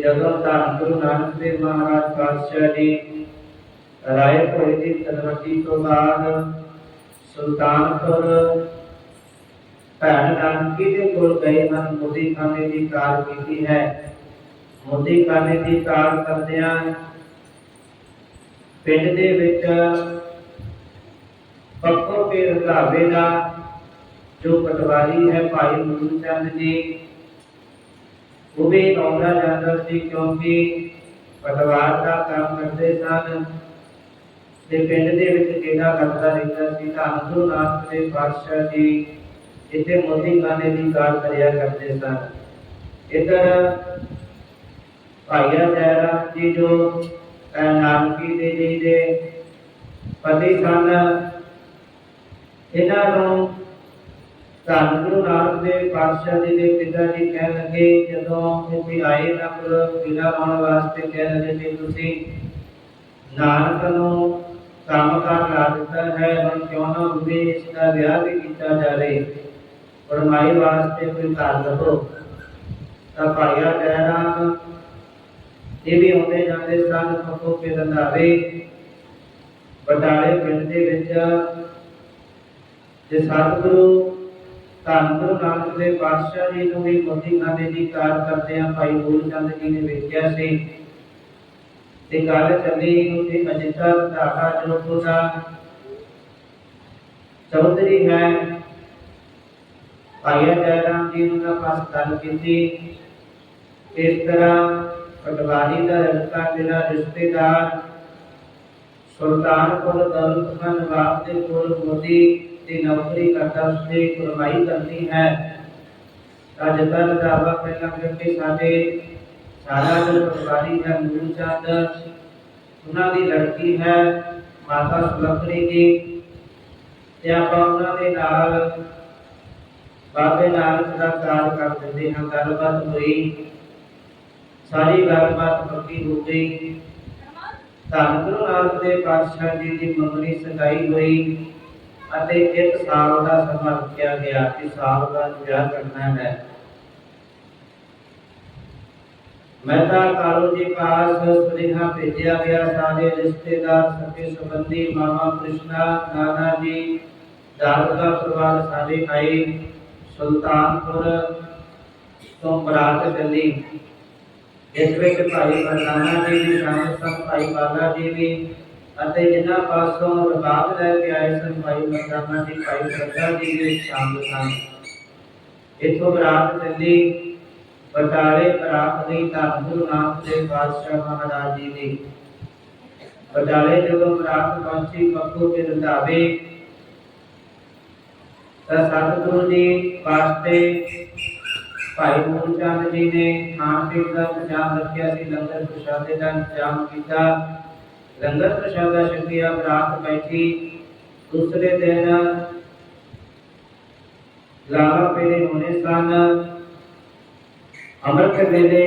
ਜਦੋਂ ਧੰਨ ਗੁਰੂ ਨਾਨਕ ਦੇਵ ਮਹਾਰਾਜ ਪਾਤਸ਼ਾਹ ਜੀ, ਰਾਏ ਭੋਏ ਦੀ ਤਲਵਟੀ ਤੋਂ ਬਾਅਦ ਸੁਲਤਾਨਪੁਰ, ਭੈਣ ਨਾਨਕੀ ਦੇ ਕੋਲ ਗਏ ਹਨ। ਮੋਦੀ ਖਾਨੇ ਦੀ ਕਾਰ ਕੀਤੀ ਹੈ। ਮੋਦੀ ਖਾਨੇ ਦੀ ਕਾਰ ਕਰਦਿਆਂ ਪਿੰਡ ਦੇ ਵਿੱਚ ਪੱਕੋ ਕੇ ਰੰਧਾਵੇ ਦਾ ਜੋ ਪਟਵਾਰੀ ਹੈ ਭਾਈ ਗੁਰੂ ਚੰਦ ਜੀ ਉਹ ਵੀ ਆਉਂਦਾ ਜਾਂਦਾ ਸੀ ਕਿਉਂਕਿ ਪਟਵਾਰ ਦਾ ਕੰਮ ਕਰਦੇ ਸਨ ਤੇ ਪਿੰਡ ਦੇ ਵਿੱਚ ਕਿਹੜਾ ਲੱਗਦਾ ਰਹਿੰਦਾ ਸੀ ਤਾਂ ਗੁਰੂ ਨਾਨਕ ਦੇ ਪਾਤਸ਼ਾਹ ਜੀ ਇੱਥੇ ਮੋਦੀ ਖਾਨੇ ਦੀ ਕਾਰ ਕਰਿਆ ਕਰਦੇ ਸਨ। ਇਧਰ ਭਾਈਆ ਜੈਰਾਮ ਜੀ ਜੋ ਨਾਨਕੀ ਦੇ ਜੀ ਦੇ ਪਤੀ ਸਨ, ਇਹਨਾਂ ਨੂੰ ਧੰਨ ਗੁਰੂ ਨਾਨਕ ਦੇਵ ਪਾਤਸ਼ਾਹ ਜੀ ਦੇ ਪਿਤਾ ਜੀ ਕਹਿਣ ਲੱਗੇ, ਜਦੋਂ ਇੱਥੇ ਆਏ ਨਾ ਕੋਲ ਬਿਨਾ ਆਉਣ ਵਾਸਤੇ ਕਹਿਣ ਲੱਗੇ ਕਿ ਤੁਸੀਂ, ਨਾਨਕ ਨੂੰ ਕੰਮ ਕਰ ਲਾ ਦਿੱਤਾ ਹੈ, ਹੁਣ ਕਿਉਂ ਨਾ ਉਹਦੇ ਇਸ ਦਾ ਵਿਆਹ ਵੀ ਕੀਤਾ ਜਾਵੇ? ਪਰਮਾਈ ਵਾਸਤੇ ਕੋਈ ਘਰ ਲੱਭੋ। ਤਾਂ ਭਾਈਆ ਜੈਰਾਮ ਇਹ ਵੀ ਆਉਂਦੇ ਜਾਂਦੇ ਸਨ ਫੱਕੋ ਕੇ ਰੰਧਾਵੇ ਬਟਾਲੇ ਪਿੰਡ ਦੇ ਵਿੱਚ, ਜੇ ਸਤਿਗੁਰੂ ਧੰਨ ਗੁਰੂ ਨਾਨਕ ਦੇਵ ਪਾਤਸ਼ਾਹ ਜੀ ਨੂੰ ਵੀ ਮੋਦੀ ਖਾਨੇ ਦੀ ਕਾਰ ਕਰਦੇ ਭਾਈ ਬੂਲ ਚੰਦ ਜੀ ਨੇ ਵੇਖਿਆ ਸੀ। ਤੇ ਗੱਲ ਚੱਲੀ ਉਹਦੇ ਅਜਿਤਾ ਢਾਕਾ ਜੋ ਉਹਦਾ ਚੌਧਰੀ ਹੈ, ਭਾਈ ਜੈਰਾਮ ਜੀ ਨੂੰ ਦਾ ਪਾਸ ਗੱਲ ਕੀਤੀ ਇਸ ਤਰ੍ਹਾਂ ਪਟਵਾਰੀ ਦਾ ਰਸਤਾ ਮੇਰਾ ਰਿਸ਼ਤੇਦਾਰ ਸੁਲਤਾਨਪੁਰ ਦੌਲਤ ਖਾਨ ਨਵਾਬ ਦੇ ਕੋਲ ਮੋਦੀ ਦੀ ਨੌਕਰੀ ਕਰਦਾ ਉਸਨੇ ਕੁਰਬਾਈ ਕਰਨੀ ਹੈ। ਤਾਂ ਜਿੱਦਾਂ ਪਹਿਲਾਂ ਕਰਕੇ ਸਾਡੇ ਸਾਰਾ ਜੋ ਪਟਵਾਰੀ ਹੈ ਮੂਲ ਚੰਦ ਉਹਨਾਂ ਦੀ ਲੜਕੀ ਹੈ, ਮਾਤਾ ਸੁਲੱਖਣੀ ਜੀ ਤੇ ਆਪਾਂ ਉਹਨਾਂ ਦੇ ਨਾਲ, ਬਾਬੇ ਨਾਨਕ ਦਾ ਕਾਰਜ ਕਰ ਦਿੰਦੇ ਹਾਂ, ਗੱਲਬਾਤ ਹੋਈ। ਸਾਰੀ ਗੱਲਬਾਤ ਪੱਕੀ ਹੋ ਗਈ। ਧੰਨ ਗੁਰੂ ਨਾਨਕ ਦੇ ਪਾਤਸ਼ਾਹ ਜੀ ਦੀ ਮੰਗਣੀ ਸਦਾਈ ਹੋਈ। ਅਤੇ ਇੱਕ ਸਾਲ ਦਾ ਸਮਾਂ ਰੱਖਿਆ ਗਿਆ ਕਿ ਸਾਲ ਦਾ ਵਿਆਹ ਕਰਨਾ ਹੈ। ਮਹਿਤਾ ਕਾਲੂ ਜੀ ਪਾਸ ਸੁਨੇਹਾ ਭੇਜਿਆ ਗਿਆ, ਸਾਰੇ ਰਿਸ਼ਤੇਦਾਰ, ਸਕੇ ਸੰਬੰਧੀ, ਮਾਮਾ ਕ੍ਰਿਸ਼ਨਾ, ਨਾਨਾ ਜੀ ਦਾਦਕਾ ਪਰਿਵਾਰ ਸਾਰੇ ਆਏ। ਸੁਲਤਾਨਪੁਰ ਤੋਂ ਬਰਾਤ ਚੱਲੀ। ਇਸ ਵਿੱਚ ਭਾਈ ਮਰਦਾਨਾ ਜੀ ਵੀ ਸ਼ਾਮਲ ਸਨ, ਭਾਈ ਬਾਲਾ ਜੀ ਵੀ ਅਤੇ ਜਿਨ੍ਹਾਂ ਪਾਸੋਂ ਰਬਾਬ ਲੈ ਕੇ ਆਏ ਸਨ ਭਾਈ ਮਰਦਾਨਾ ਜੀ ਭਾਈ ਸਰਦਾ ਜੀ ਵੀ ਸ਼ਾਮਲ ਸਨ ਇਥੋਂ ਬਰਾਤ ਚੱਲੀ ਬਟਾਲੇ ਬਰਾਤ ਗਈ ਧੰਨ ਗੁਰੂ ਨਾਨਕ ਦੇਵ ਪਾਤਸ਼ਾਹ ਮਹਾਰਾਜ ਜੀ ਦੀ। ਬਟਾਲੇ ਜਦੋਂ ਬਰਾਤ ਪਹੁੰਚੀ ਪੱਕੋ ਕੇ ਰੰਧਾਵੇ, ਤਾਂ ਸਤਿਗੁਰੂ ਜੀ ਵਾਸਤੇ ਭਾਈ ਮੂਲ ਚੰਦ ਜੀ ਨੇ ਖਾਣ ਪੀਣ ਦਾ ਇੰਤਜ਼ਾਮ ਰੱਖਿਆ ਸੀ, ਲੰਗਰ ਪ੍ਰਸ਼ਾਦੇ ਦਾ ਇੰਤਜ਼ਾਮ ਕੀਤਾ। ਲੰਗਰ ਪ੍ਰਸ਼ਾਦਾ ਛਕਿਆ ਬਰਾਤ ਬੈਠੀ, ਦੂਸਰੇ ਦਿਨ ਲਾਵਾ ਪੇਰੇ ਹੋਣੇ ਸਨ। ਅੰਮ੍ਰਿਤ ਵੇਲੇ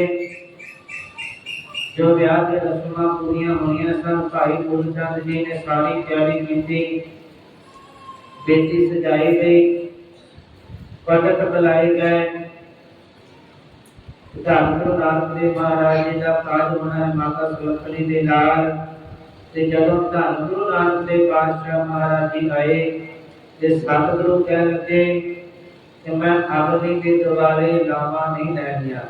ਜੋ ਵਿਆਹ ਦੇ ਰਸਮਾਂ ਪੂਰੀਆਂ ਹੋਈਆਂ ਸਨ, ਭਾਈ ਮੂਲ ਚੰਦ ਜੀ ਨੇ ਸਾਰੀ ਤਿਆਰੀ ਕੀਤੀ ਬੇਟੀ ਸਜਾਈ ਗਈ ਪਟਕ ਬੁਲਾਏ ਗਏ। ਧੰਨ ਗੁਰੂ ਨਾਨਕ ਦੇਵ ਮਹਾਰਾਜ ਜੀ ਦਾ ਕਾਜ ਹੋਣਾ ਮਾਤਾ ਸੁਲੱਖਣੀ ਦੇ ਨਾਲ। ਤੇ ਜਦੋਂ ਧੰਨ ਗੁਰੂ ਨਾਨਕ ਦੇਵ ਪਾਤਸ਼ਾਹ ਮਹਾਰਾਜ ਜੀ ਆਏ ਤੇ ਸਤਿਗੁਰੂ ਕਹਿਣ ਲੱਗੇ ਕਿ ਮੈਂ ਅਗਨੀ ਦੇ ਦੁਆਰੇ ਲਾਵਾ ਨਹੀਂ ਲੈਣੀਆਂ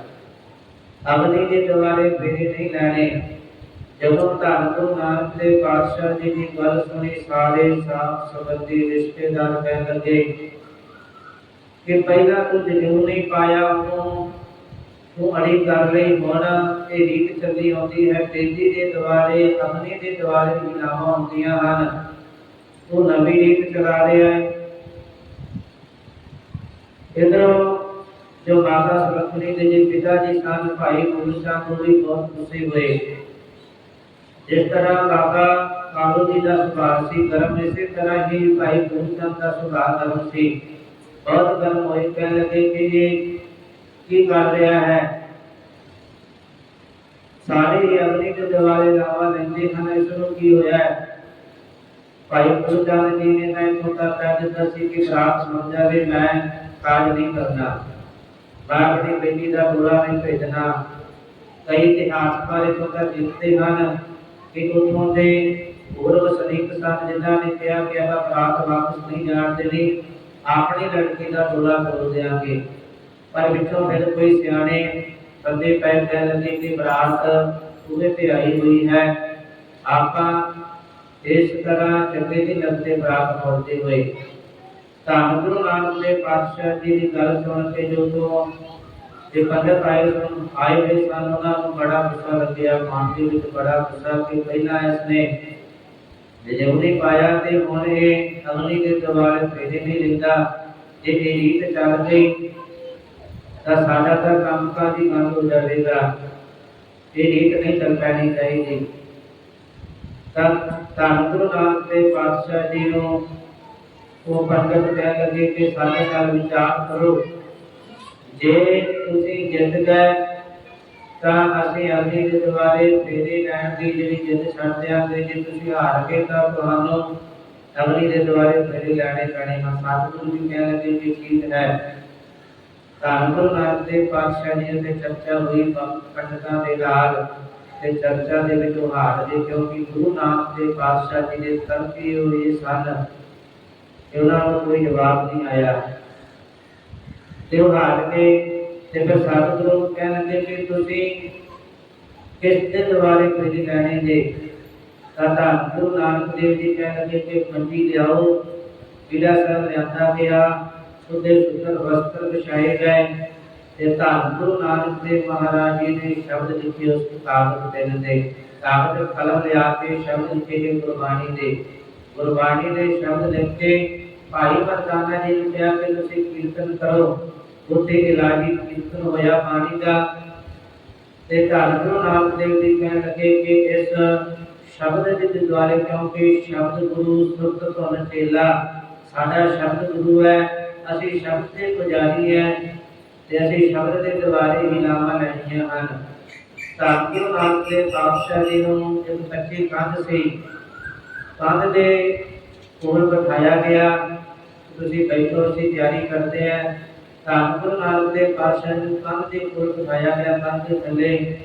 ਅਗਨੀ ਦੇ ਦੁਆਰੇ ਫੇਰੇ ਨਹੀਂ ਲੈਣੇ। ਜਦੋਂ ਧੰਨ ਗੁਰੂ ਨਾਨਕ ਦੇਵ ਪਾਤਸ਼ਾਹ ਜੀ ਦੀ ਗੱਲ ਸੁਣੀ, ਸਾਰੇ ਸਾਥ ਸੰਬੰਧੀ ਰਿਸ਼ਤੇਦਾਰ ਕਹਿਣ ਲੱਗੇ ਕਿ ਪਹਿਲਾਂ ਤੂੰ ਜਨੂਨ ਨਹੀਂ ਪਾਇਆ ਉਹਨੂੰ ਤੂੰ ਅੜੀ ਕਰ ਲਈ ਹੁਣ ਇਹ ਰੀਤ ਚੱਲੀ ਆਉਂਦੀ ਹੈ, ਤੇਜੀ ਦੇ ਦੁਆਰੇ ਅਗਨੀ ਦੇ ਦੁਆਰੇ ਵਿਲਾਵਾਂ ਹੁੰਦੀਆਂ ਹਨ। ਤੂੰ ਨਵੀਂ ਰੀਤ ਚਲਾ ਰਿਹਾ ਹੈ। ਇਧਰੋਂ ਜੋ ਮਾਤਾ ਸੁਲੱਖਣੀ ਦੇ ਜੀ ਪਿਤਾ ਜੀ ਸਨ, ਭਾਈ ਮੁਰਸ਼ਾ ਨੂੰ ਵੀ ਬਹੁਤ ਖੁਸ਼ੀ ਹੋਏ। ਜਿਸ ਤਰ੍ਹਾਂ ਬਾਬਾ ਕਾਲੂ ਜੀ ਦਾ ਸੁਭਾਅ ਸੀ ਗਰਮ ਇਸੇ ਤਰ੍ਹਾਂ ਹੀ ਭਾਈ ਮੁਰਸ਼ਾ ਦਾ ਸੁਭਾਅ ਗਰਮ ਸੀ। ਬਹੁਤ ਗਰਮ ਹੋਏ, ਕਹਿਣ ਲੱਗੇ ਕਿ ਇਹ ਕੀ ਕਰ ਰਿਹਾ ਹੈ ਸਾਰੇ ਹੀ ਅਗਨੀ ਦੇ ਦੁਆਰੇ ਲਾਵਾ ਲੈਂਦੇ ਹਨ ਇਸ ਨੂੰ ਕੀ ਹੋਇਆ ਹੈ? ਭਾਈ ਗੁਰਦਾਨ ਜੀ ਨੇ ਤਾਂ ਇੱਥੋਂ ਤੱਕ ਕਹਿ ਦਿੱਤਾ ਸੀ ਕਿ ਰਾਤ ਸਮਝ ਜਾਵੇ ਮੈਂ ਕਾਜ ਨਹੀਂ ਕਰਨਾ ਮੈਂ ਆਪਣੀ ਬੇਟੀ ਦਾ ਬੁਰਾ ਨਹੀਂ ਭੇਜਣਾ ਕਈ ਇਤਿਹਾਸ ਬਾਰੇ ਪਤਾ ਲਿਖਦੇ ਹਨ ਕਿ ਉਥੋਂ ਦੇ ਹੋਰ ਵਸਨੀਕ ਸਨ ਜਿਨ੍ਹਾਂ ਨੇ ਕਿਹਾ ਕਿ ਆਪਾਂ ਬਰਾਤ ਵਾਪਸ ਨਹੀਂ ਜਾਣ ਦੇਣੀ ਆਪਣੀ ਲੜਕੀ ਦਾ ਡੋਲਾ ਤੋੜ ਦਿਆਂਗੇ ਪਰ ਵਿੱਚੋਂ ਫਿਰ ਕੋਈ ਸਿਆਣੇ ਬੰਦੇ ਪੈ ਕਹਿ ਲੱਗੇ ਕਿ ਬਰਾਤ ਉਹਦੇ ਤੇ ਆਈ ਹੋਈ ਹੈ। ਆਪਾਂ ਇਸ ਤਰ੍ਹਾਂ ਚੰਗੇ ਦੀ ਲੱਗਦੇ ਬਰਾਤ ਮੋੜਦੇ ਹੋਏ ਤਾਂ ਗੁਰੂ ਨਾਨਕ ਦੇਵ ਪਾਤਸ਼ਾਹ ਜੀ ਦੀ ਗੱਲ ਸੁਣ ਕੇ ਜਦੋਂ ਜੇ ਪੰਡਤ ਆਏ ਸਨ, ਆਏ ਹੋਏ ਸਨ, ਉਹਨਾਂ ਨੂੰ ਬੜਾ ਗੁੱਸਾ ਲੱਗਿਆ, ਮਨ ਦੇ ਵਿੱਚ ਬੜਾ ਗੁੱਸਾ ਕਿ ਪਹਿਲਾਂ ਇਸਨੇ ਜਿਉਣੀ ਪਾਇਆ ਤੇ ਹੁਣ ਇਹ ਅਗਲੀ ਦੇ ਦੁਆਲੇ ਫੇਰੇ ਨਹੀਂ ਲੈਂਦਾ ਜੇ ਇਹ ਰੀਤ ਚੱਲ ਗਈ ਤਾਂ ਸਾਡਾ ਤਾਂ ਕੰਮ ਕਾਜ ਹੀ ਬੰਦ ਹੋ ਜਾਵੇਗਾ? ਇਹ ਰੀਤ ਨਹੀਂ ਚੱਲ ਪੈਣੀ ਚਾਹੀਦੀ। ਤਾਂ ਤਾਂ ਗੁਰੂ ਨਾਨਕ ਦੇਵ ਪਾਤਸ਼ਾਹ ਜੀ ਨੂੰ ਉਹ ਪੰਡਤ ਕਹਿ ਲੱਗੇ ਕਿ ਸਾਡੇ ਨਾਲ ਵਿਚਾਰ ਕਰੋ। ਜੇ ਤੁਸੀਂ ਜਿੱਤ ਗਏ, ਤਾਂ ਅਸੀਂ ਅਗਲੀ ਦੇ ਦੁਆਰੇ ਫੇਰੇ ਲੈਣ ਦੀ ਜਿਹੜੀ ਜਿੱਦ ਛੱਡ ਦਿਆਂਗੇ। ਜੇ ਤੁਸੀਂ ਹਾਰ ਗਏ, ਤਾਂ ਤੁਹਾਨੂੰ ਅਗਲੀ ਦੇ ਦੁਆਰੇ ਫੇਰੇ ਲੈਣੇ ਪੈਣੇ। ਹਨ ਸਤਿਗੁਰੂ ਜੀ ਕਹਿ ਲੱਗੇ ਕਿ ਠੀਕ ਹੈ। ਧੰਨ ਗੁਰੂ ਨਾਨਕ ਦੇਵ ਪਾਤਸ਼ਾਹ ਜੀ ਅਤੇ ਚਰਚਾ ਹੋਈ ਪੰਡਤਾਂ ਦੇ ਨਾਲ ਤੇ ਚਰਚਾ ਦੇ ਵਿੱਚ ਹਾਰ ਗਏ ਕਿਉਂਕਿ ਗੁਰੂ ਨਾਨਕ ਦੇਵ ਪਾਤਸ਼ਾਹ ਜੀ ਦੇ ਤਰਫੀ ਹੋਏ ਸਨ ਉਹਨਾਂ ਨੂੰ ਕੋਈ ਜਵਾਬ ਨਹੀਂ ਆਇਆ। ਤੇ ਉਹ ਹਾਰ ਕੇ ਤੇ ਫਿਰ ਸਤਿਗੁਰੂ ਕਹਿਣ ਲੱਗੇ ਕਿ ਤੁਸੀਂ ਕਿਸ ਦੇ ਦੁਆਰੇ ਕੋਈ ਲੈਣੇ ਜੇ? ਤਾਂ ਗੁਰੂ ਨਾਨਕ ਦੇਵ ਜੀ ਕਹਿਣ ਲੱਗੇ ਕਿ ਮੰਜੀ ਲਿਆਓ ਜਿਹੜਾ ਸਾਹਿਬ ਲਿਆਂਦਾ ਗਿਆ ਉਹਦੇ ਸੁੰਦਰ ਵਸਤਰ ਵਿਛਾਏ ਗਏ ਤੇ ਤਾਂ ਗੁਰੂ ਨਾਨਕ ਦੇਵ ਮਹਾਰਾਜ ਜੀ ਨੇ ਸ਼ਬਦ ਲਿਖੇ ਉਸ ਕਾਗਜ਼ ਤੇ ਤੇ। ਕਾਗਜ਼ ਕਲਮ ਲਿਆ ਕੇ ਸ਼ਬਦ ਲਿਖੇ ਗਏ ਗੁਰਬਾਣੀ ਦੇ। ਗੁਰਬਾਣੀ ਦੇ ਸ਼ਬਦ ਲਿਖ ਕੇ ਭਾਈ ਮਰਦਾਨਾ ਜੀ ਨੂੰ ਕਿਹਾ ਕਿ ਤੁਸੀਂ ਕੀਰਤਨ ਕਰੋ। ਉੱਥੇ ਇਲਾਜੀ ਕੀਰਤਨ ਹੋਇਆ ਬਾਣੀ ਦਾ। ਤੇ ਧੰਨ ਗੁਰੂ ਨਾਨਕ ਦੇਵ ਜੀ ਕਹਿਣ ਲੱਗੇ ਕਿ ਇਸ ਸ਼ਬਦ ਦੇ ਦੁਆਰੇ ਕਿਉਂਕਿ ਸ਼ਬਦ ਗੁਰੂ ਸੁਰਤ ਤੋਂ ਚੇਲਾ। ਸਾਡਾ ਸ਼ਬਦ ਗੁਰੂ ਹੈ। ਅਸੀਂ ਸ਼ਬਦ ਦੇ ਪੁਜਾਰੀ ਹੈ ਤੇ ਅਸੀਂ ਸ਼ਬਦ ਦੇ ਦੁਆਰੇ ਹੀ ਨਾਮਾਂ ਲੈਣੀਆਂ ਹਨ। ਤਾਂ ਗੁਰੂ ਨਾਨਕ ਪਾਤਸ਼ਾਹ ਜੀ ਨੂੰ ਇੱਕ ਕੱਚੀ ਕੰਧ ਸੀ। ਕੰਧ ਦੇ ਕੋਲ ਬਿਠਾਇਆ ਗਿਆ। ਤੁਸੀਂ ਬੈਠੋ, ਅਸੀਂ ਤਿਆਰੀ ਕਰਦੇ ਆ ਤਾਂ ਗੁਰੂ ਨਾਨਕ ਦੇਵ ਪਾਤਸ਼ਾਹ ਨੂੰ ਕੰਧ ਦੇ ਕੋਲ ਬਿਠਾਇਆ ਗਿਆ, ਕੰਧ ਦੇ ਥੱਲੇ।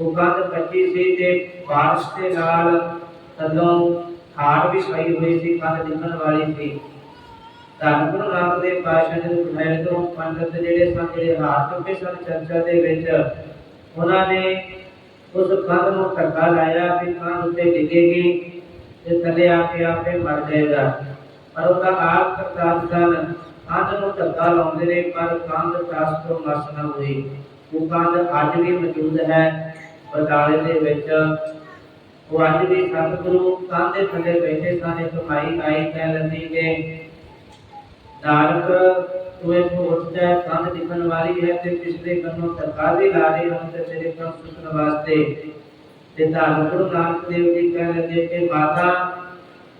ਉਹ ਕੰਧ ਕੱਚੀ ਸੀ ਤੇ ਬਾਰਿਸ਼ ਦੇ ਨਾਲ ਥੱਲੋਂ ਖਾੜ ਵੀ ਪਈ ਹੋਈ ਸੀ, ਕੰਧ ਦਿਖਣ ਵਾਲੀ ਸੀ। ਧੰਨ ਗੁਰੂ ਨਾਨਕ ਦੇਵ ਜੀ ਨੂੰ ਬਿਠਾਇਆ ਤੋਂ ਪੰਡਤ ਜਿਹੜੇ ਸਨ, ਜਿਹੜੇ ਹਾਰ ਚੁੱਕੇ ਸਨ ਚਰਚਾ ਦੇ ਵਿੱਚ, ਉਹਨਾਂ ਨੇ ਉਸ ਕੰਧ ਨੂੰ ਧੱਕਾ ਲਾਇਆ ਕਿ ਕੰਧ ਉੱਤੇ ਡਿੱਗੇਗੀ ਤੇ ਥੱਲੇ ਆ ਕੇ ਆਪੇ ਮਰ ਜਾਏਗਾ ਪਰ ਉਹਦਾ ਆਪ ਕਰਤਾਰ ਸਨ ਕੰਧ ਨੂੰ ਧੱਕਾ ਲਾਉਂਦੇ ਨੇ, ਪਰ ਕੰਧ ਟਸ ਤੋਂ ਮਸ ਨਾ ਹੋਈ ਉਹ ਕੰਧ ਅੱਜ ਵੀ ਮੌਜੂਦ ਹੈ ਬਟਾਲੇ ਦੇ ਵਿੱਚ। ਉਹ ਅੱਜ ਵੀ ਸਤਿਗੁਰੂ ਕੰਧ ਦੇ ਥੱਲੇ ਬੈਠੇ ਸਨ, ਇੱਕ ਮਾਈ ਆਈ ਕਹਿ ਲੈਂਦੀ ਕਿ ਨਾਨਕ, ਤੂੰ ਇੱਥੋਂ ਉੱਠ ਕੰਧ ਦਿਖਣ ਵਾਲੀ ਹੈ ਤੇ ਪਿਛਲੇ ਕੰਨੋਂ ਧੱਕਾ ਲਾ ਰਹੇ ਹਨ ਤੇ ਤੇਰੇ ਕੰਨ ਸੁਣਨ ਵਾਸਤੇ। ਤੇ ਧੰਨ ਗੁਰੂ ਨਾਨਕ ਦੇਵ ਜੀ ਕਹਿ ਲੱਗੇ ਕਿ ਮਾਤਾ,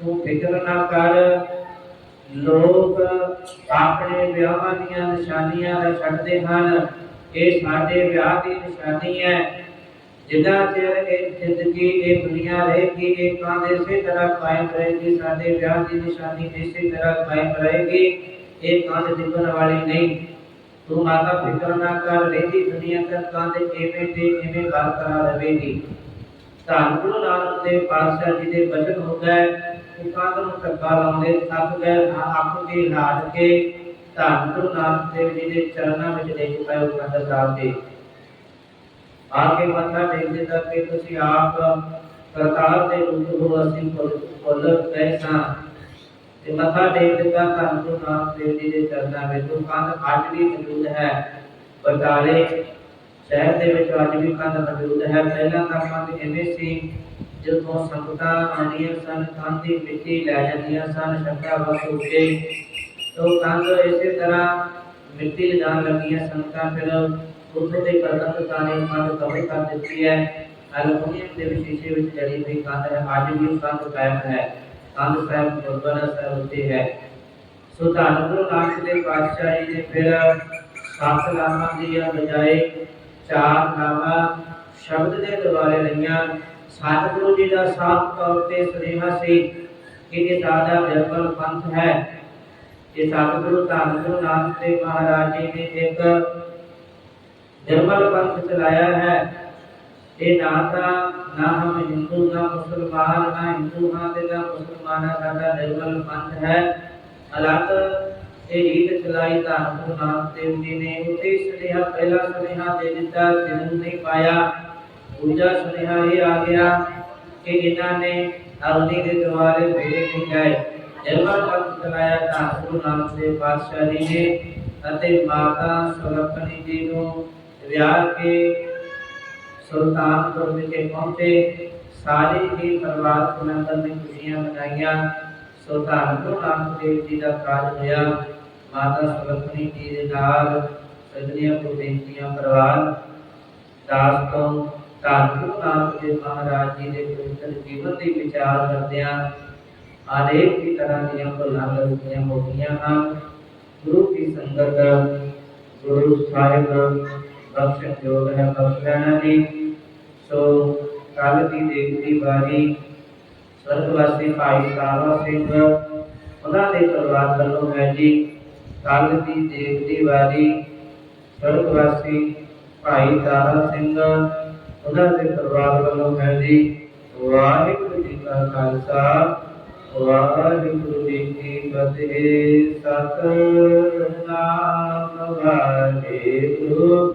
ਤੂੰ ਫਿਕਰ ਨਾ ਕਰ। ਲੋਕ ਆਪਣੇ ਵਿਆਹਾਂ ਦੀਆਂ ਨਿਸ਼ਾਨੀਆਂ ਛੱਡਦੇ ਹਨ। ਇਹ ਸਾਡੇ ਵਿਆਹ ਦੀ ਨਿਸ਼ਾਨੀ ਹੈ। ਜਿੰਨਾ ਚਿਰ ਇਹ ਜ਼ਿੰਦਗੀ, ਇਹ ਦੁਨੀਆ ਰਹੇਗੀ, ਇਹ ਕਾਂਡ ਇਸੇ ਤਰ੍ਹਾਂ ਕਾਇਮ ਰਹੇਗੀ, ਸਾਡੇ ਵਿਆਹ ਦੀ ਨਿਸ਼ਾਨੀ ਇਸੇ ਤਰ੍ਹਾਂ ਕਾਇਮ ਰਹੇਗੀ, ਇਹ ਕਾਂਡ ਦਿਖਣ ਵਾਲੀ ਨਹੀਂ। ਤੂੰ ਮਾਤਾ ਫਿਕਰ ਨਾ ਕਰ ਰਹੀ ਦੁਨੀਆ ਤੱਕ ਕਾਂਡ ਐਵੇਂ ਤੇ ਐਵੇਂ ਬਰਕਰਾਰ ਰਹੇਗੀ ਧੰਨ ਗੁਰੂ ਨਾਨਕ ਦੇਵ ਪਾਤਸ਼ਾਹ ਜੀ ਦੇ ਬਚਨ ਹੋ ਗਏ ਕਿ ਕੰਧ ਨੂੰ ਧੱਕਾ ਲਾਉਂਦੇ ਥੱਕ ਗਏ ਅੱਖ ਕੇ ਹਾਰ ਕੇ ਧੰਨ ਗੁਰੂ ਨਾਨਕ ਦੇਵ ਜੀ ਦੇ ਚਰਨਾਂ ਵਿੱਚ ਡਿੱਗ ਪਏ ਉਹ ਕੰਧ ਸਾਹਿਬ ਦੇ ਆ ਕੇ ਮੱਥਾ ਟੇਕਦੇ ਤੱਕ ਕਿ ਤੁਸੀਂ ਆਪ ਕਰਤਾਰ ਦੇ ਰੂਪ ਹੋ ਅਸੀਂ ਫੁੱਲ ਫੁੱਲ ਤੇ ਮੱਥਾ ਟੇਕ ਦਿੱਤਾ, ਧੰਨ ਗੁਰੂ ਨਾਨਕ ਦੇਵ ਜੀ ਦੇ ਚਰਨਾਂ ਵਿੱਚ। ਕੰਧ ਅੱਜ ਵੀ ਮੌਜੂਦ ਹੈ। ਬਟਾਲੇ ਸ਼ਹਿਰ ਦੇ ਵਿੱਚ ਅੱਜ ਵੀ ਕੰਧ ਮੌਜੂਦ ਹੈ। ਪਹਿਲਾਂ ਤਾਂ ਕੰਧ ਐਵੇਂ ਸੀ, ਜਦੋਂ ਸੰਗਤਾਂ ਆਉਂਦੀਆਂ ਸਨ, ਕੰਧ ਦੀ ਮਿੱਟੀ ਲੈ ਜਾਂਦੀਆਂ ਸਨ ਸ਼ੰਕਾ ਵਸ ਉੱਤੇ ਤੋ ਕੰਧ ਇਸੇ ਤਰ੍ਹਾਂ ਮਿੱਟੀ ਲਿਜਾਣ ਲੱਗੀਆਂ ਸੰਗਤਾਂ, ਫਿਰ ਉੱਥੇ ਦੇ ਪ੍ਰਬੰਧਕਾਂ ਨੇ ਕੰਧ ਕਵਰ ਕਰ ਦਿੱਤੀ ਹੈ। ਐਲੂਮੀਨੀਅਮ ਦੇ ਸ਼ੀਸ਼ੇ ਵਿੱਚ ਜੜੀ ਹੋਈ ਕੰਧ ਹੈ। ਅੱਜ ਵੀ ਕੰਧ ਕਾਇਮ ਹੈ। ਕੰਧ ਸਾਹਿਬ ਗੁਰਦੁਆਰਾ ਸਾਹਿਬ ਉੱਤੇ ਹੈ। ਸੋ ਧੰਨ ਗੁਰੂ ਨਾਨਕ ਦੇਵ ਪਾਤਸ਼ਾਹ ਜੀ ਨੇ ਫਿਰ ਸੱਤ ਨਾਮਾਂ ਦੀਆਂ ਬਜਾਏ ਚਾਰ ਨਾਮਾਂ ਸ਼ਬਦ ਦੇ ਦੁਆਰੇ ਲਈਆਂ ਸਤਿਗੁਰੂ ਜੀ ਦਾ ਸਾਫ਼ ਤੌਰ ਤੇ ਸੁਨੇਹਾ ਸੀ ਕਿ ਇਹ ਸਾਡਾ ਬਿਰਬਲ ਪੰਥ ਹੈ। ਇਹ ਸਤਿਗੁਰੂ ਧੰਨ ਗੁਰੂ ਨਾਨਕ ਦੇਵ ਮਹਾਰਾਜ ਜੀ ਨੇ ਇੱਕ ਨਿਰਮਲ ਪੰਥ ਚਲਾਇਆ ਹੈ। ਇਹ ਨਾ ਤਾਂ ਨਾ ਹਮ ਹਿੰਦੂ, ਨਾ ਮੁਸਲਮਾਨ, ਨਾ ਹਿੰਦੂ ਹਾਂ ਤੇ ਨਾ ਮੁਸਲਮਾਨ ਸਾਡਾ ਨਿਰਮਲ ਪੰਥ ਹੈ। ਅਲੱਗ ਇਹ ਰੀਤ ਚਲਾਈ ਤਾਂ ਗੁਰੂ ਦੇਵ ਜੀ ਨੇ। ਉਤੇ ਸੁਨੇਹਾ, ਪਹਿਲਾ ਸੁਨੇਹਾ ਦੇ ਦਿੱਤਾ ਜਿਹਨੂੰ ਨਹੀਂ ਪਾਇਆ। ਦੂਜਾ ਸੁਨੇਹਾ ਇਹ ਆ ਗਿਆ ਕਿ ਇਹਨਾਂ ਨੇ ਅਗਨੀ ਦੇ ਦੁਆਰੇ ਭੇਜੇ ਨਹੀਂ ਗਏ। ਨਿਰਮਲ ਪੰਥ ਚਲਾਇਆ ਤਾਂ ਗੁਰੂ ਨਾਨਕ ਦੇਵ ਪਾਤਸ਼ਾਹ ਜੀ ਨੇ ਅਤੇ ਮਾਤਾ ਸੁਲੱਖਣੀ ਜੀ ਨੂੰ ਵਿਆਹ ਕੇ ਸੁਲਤਾਨਪੁਰ ਵਿਖੇ ਪਹੁੰਚੇ। ਸਾਰੇ ਹੀ ਪਰਿਵਾਰ ਸੁਨੰਦਰ ਨੇ ਖੁਸ਼ੀਆਂ ਮਨਾਈਆਂ। ਸੁਲਤਾਨਪੁਰ ਨਾਨਕ ਦੇਵ ਜੀ ਦਾ ਕਾਜ ਹੋਇਆ। ਮਾਤਾ ਸੁਲੱਖਣੀ ਜੀ ਦੇ ਨਾਲ ਸਜਣੀਆਂ ਕੋ ਪਰਿਵਾਰ। ਦਾਸ ਤੋਂ ਧੰਨ ਨਾਨਕ ਦੇਵ ਮਹਾਰਾਜ ਜੀ ਦੇ ਪਵਿੱਤਰ ਜੀਵਨ ਦੀ ਵਿਚਾਰ ਕਰਦਿਆਂ ਅਨੇਕ ਹੀ ਤਰ੍ਹਾਂ ਦੀਆਂ ਭੁੱਲਾਂ ਗਲਤੀਆਂ ਹੋ ਗਈਆਂ ਹਨ। ਗੁਰੂ ਕੀ ਸੰਗਤ ਗੁਰੂ ਸਾਹਿਬ ਬਖਸ਼ਣ ਯੋਗ ਹੈ ਬਖਸ਼ ਲੈਣਾ ਸੋ ਕੱਲ ਦੀ ਦੇਖ ਵਾਰੀ ਸਵਰਗਵਾਸੀ ਭਾਈ ਤਾਰਾ ਸਿੰਘ, ਉਹਨਾਂ ਦੇ ਪਰਿਵਾਰ ਵੱਲੋਂ ਹੈ ਜੀ। ਕੱਲ ਦੀ ਦੇਖ ਵਾਰੀ ਸਵਰਗਵਾਸੀ ਭਾਈ ਤਾਰਾ ਸਿੰਘ, ਉਹਨਾਂ ਦੇ ਪਰਿਵਾਰ ਵੱਲੋਂ ਹੈ ਜੀ। ਵਾਹਿਗੁਰੂ ਜੀ ਕਾ ਖਾਲਸਾ, ਵਾਹਿਗੁਰੂ ਜੀ ਕੀ ਫਤਿਹ। ਸਤਨਾਮ ਵਾਹਿਗੁਰੂ।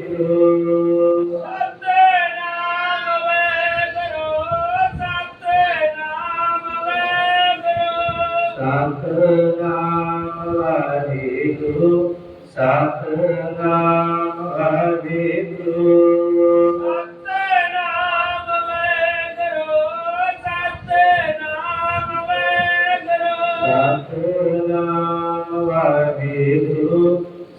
ਵਾਹਿਗੁਰੂ ਸਤਨਾਮ ਵਾਹਿਗੁਰੂ ਸਤਨਾਮ ਵਾਹਿਗੁਰੂ ਸਤਨਾਮ ਵਾਹਿਗੁਰੂ ਸਤਨਾਮ ਵਾਹਿਗੁਰੂ ਸਤਨਾਮ ਵਾਹਿਗੁਰੂ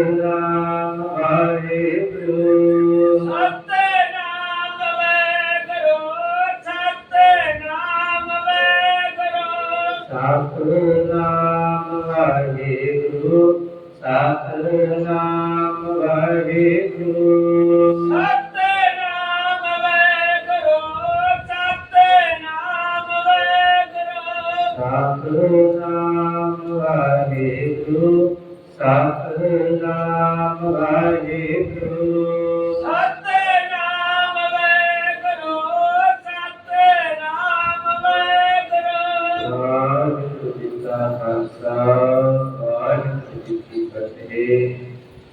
una